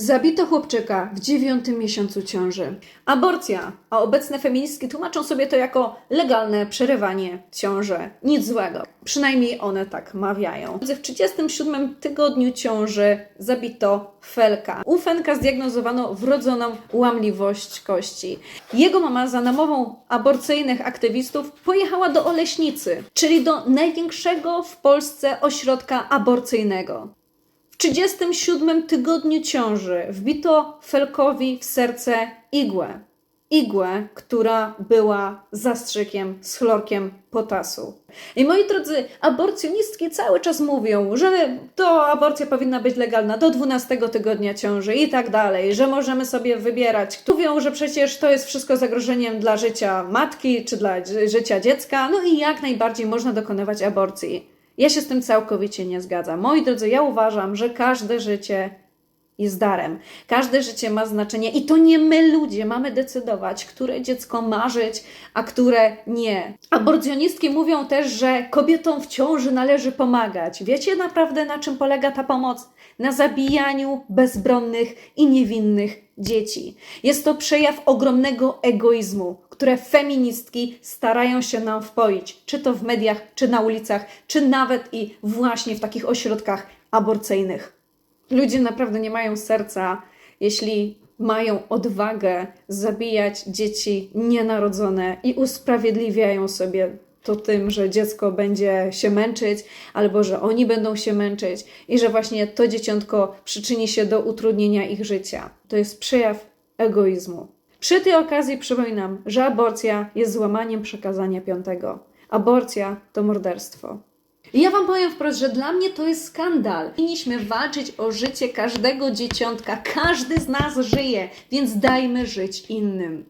Zabito chłopczyka w dziewiątym miesiącu ciąży. Aborcja, a obecne feministki tłumaczą sobie to jako legalne przerywanie ciąży. Nic złego. Przynajmniej one tak mawiają. W 37 tygodniu ciąży zabito Felka. U Fenka zdiagnozowano wrodzoną łamliwość kości. Jego mama za namową aborcyjnych aktywistów pojechała do Oleśnicy, czyli do największego w Polsce ośrodka aborcyjnego. W 37 tygodniu ciąży wbito Felkowi w serce igłę. Igłę, która była zastrzykiem z chlorkiem potasu. I moi drodzy, aborcjonistki cały czas mówią, że to aborcja powinna być legalna do 12 tygodnia ciąży i tak dalej, że możemy sobie wybierać. Mówią, że przecież to jest wszystko zagrożeniem dla życia matki czy dla ży- życia dziecka, no i jak najbardziej można dokonywać aborcji. Ja się z tym całkowicie nie zgadzam. Moi drodzy, ja uważam, że każde życie jest darem. Każde życie ma znaczenie i to nie my ludzie mamy decydować, które dziecko ma żyć, a które nie. Aborcjonistki mówią też, że kobietom w ciąży należy pomagać. Wiecie naprawdę na czym polega ta pomoc? Na zabijaniu bezbronnych i niewinnych dzieci. Jest to przejaw ogromnego egoizmu, które feministki starają się nam wpoić, czy to w mediach, czy na ulicach, czy nawet i właśnie w takich ośrodkach aborcyjnych. Ludzie naprawdę nie mają serca, jeśli mają odwagę zabijać dzieci nienarodzone i usprawiedliwiają sobie to tym, że dziecko będzie się męczyć, albo że oni będą się męczyć i że właśnie to dzieciątko przyczyni się do utrudnienia ich życia. To jest przejaw egoizmu. Przy tej okazji przypominam, że aborcja jest złamaniem przekazania piątego. Aborcja to morderstwo. I ja Wam powiem wprost, że dla mnie to jest skandal. Powinniśmy walczyć o życie każdego dzieciątka. Każdy z nas żyje, więc dajmy żyć innym.